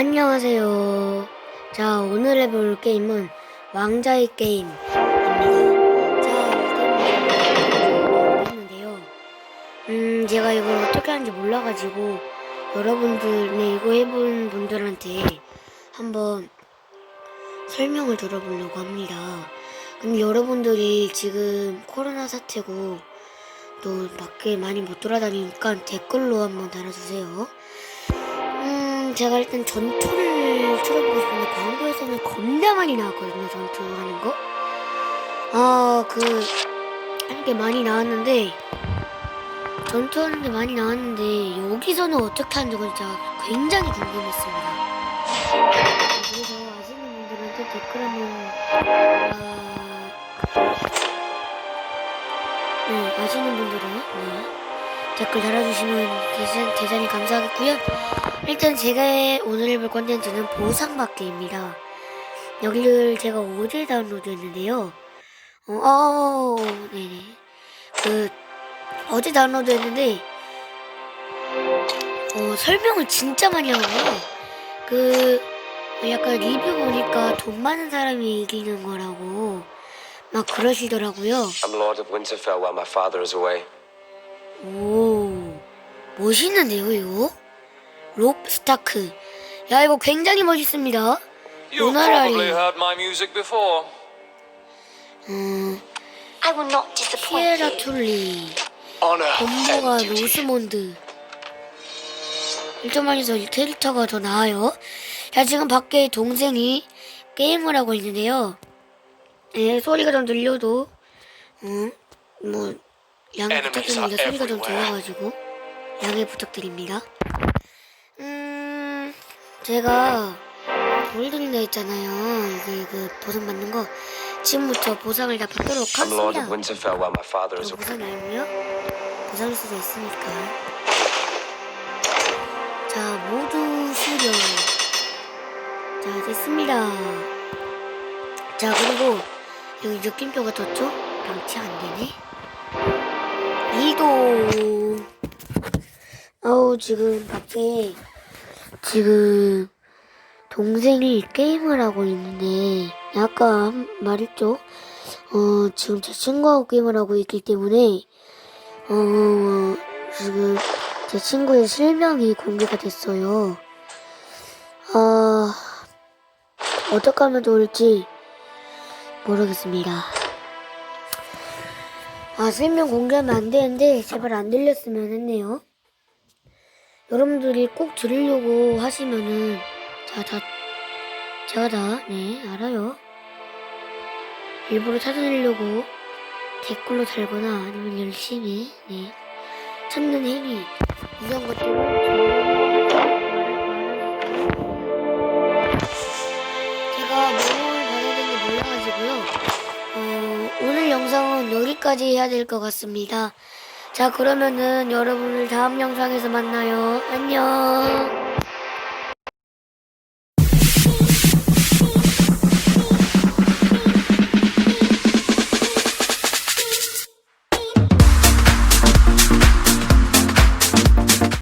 안녕하세요. 자, 오늘 해볼 게임은 왕자의 게임입니다. 자, 했는데요. 음, 제가 이걸 어떻게 하는지 몰라가지고 여러분들, 네, 이거 해본 분들한테 한번 설명을 들어보려고 합니다. 근데 여러분들이 지금 코로나 사태고 또 밖에 많이 못 돌아다니니까 댓글로 한번 달아주세요. 음, 제가 일단 전투를 틀어보고 싶은데 광고에서는 겁나 많이 나왔거든요, 전투하는 거. 아, 그, 하는 게 많이 나왔는데, 전투하는 게 많이 나왔는데, 여기서는 어떻게 하는지 진짜 굉장히 궁금했습니다. 그래서 아시는 분들한테 댓글 한번, 아, 네, 아시는 분들은, 네. 댓글 달아주시면 대단, 대단히 감사하겠고요. 일단 제가 오늘 해볼 컨텐츠는 보상받기입니다. 여기를 제가 어제 다운로드 했는데요. 어, 어, 네네. 그 어제 다운로드 했는데 어, 설명을 진짜 많이 하고 그 약간 리뷰 보니까 돈 많은 사람이 이기는 거라고 막 그러시더라고요. 오, 멋있는데요, 이거? 롭 스타크. 야, 이거 굉장히 멋있습니다. You've 오나라리. probably heard my music before. 음, I will not disappoint 피에라 you. 툴리. Honor 본보가 and duty. 로스몬드. 1.1에서 이 캐릭터가 더 나아요. 자, 지금 밖에 동생이 게임을 하고 있는데요. 예, 소리가 좀 들려도, 음, 뭐, 양해 Enemies 부탁드립니다. 소리가 좀. 들려가지고. 양해 부탁드립니다. 음, 제가 돌드린다 했잖아요. 이게 그 보상 받는 거. 지금부터 보상을 다 받도록 하겠습니다. Winterfell while my father is 저 away. 보상 알고요. 보상일 수도 있으니까. 자, 모두 수령. 자, 됐습니다. 자, 그리고 여기 느낌표가 떴죠? 양치 안 되네. 지금 밖에 지금 동생이 게임을 하고 있는데 아까 한 말했죠? 어, 지금 제 친구하고 게임을 하고 있기 때문에, 어, 지금 제 친구의 실명이 공개가 됐어요. 아, 어떻게 하면 좋을지 모르겠습니다. 아, 실명 공개하면 안 되는데, 제발 안 들렸으면 했네요. 여러분들이 꼭 들으려고 하시면은, 자, 다, 제가 다, 네, 알아요. 일부러 찾아내려고 댓글로 달거나 아니면 열심히 네, 찾는 행위 이런 것들을 제가 명령을 받아야 되는 게 몰라가지고요 어, 오늘 영상은 여기까지 해야 될 것 같습니다 자 그러면은 여러분을 다음 영상에서 만나요. 안녕